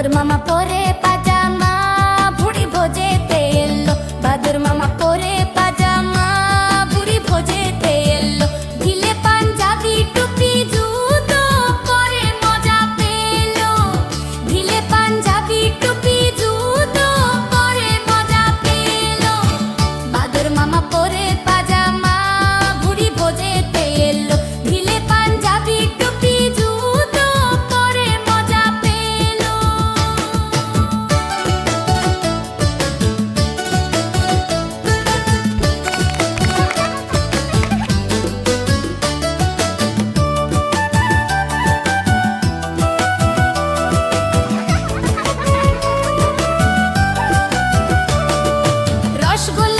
ஒரு மாமா போறே Gola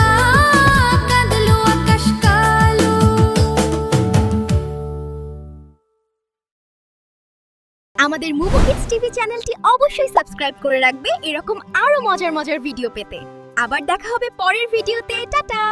আমাদের মুভি কিডস টিভি চ্যানেলটি অবশ্যই সাবস্ক্রাইব করে রাখবে। এরকম আরও মজার মজার ভিডিও পেতে। আবার দেখা হবে পরের ভিডিওতে। টাটা!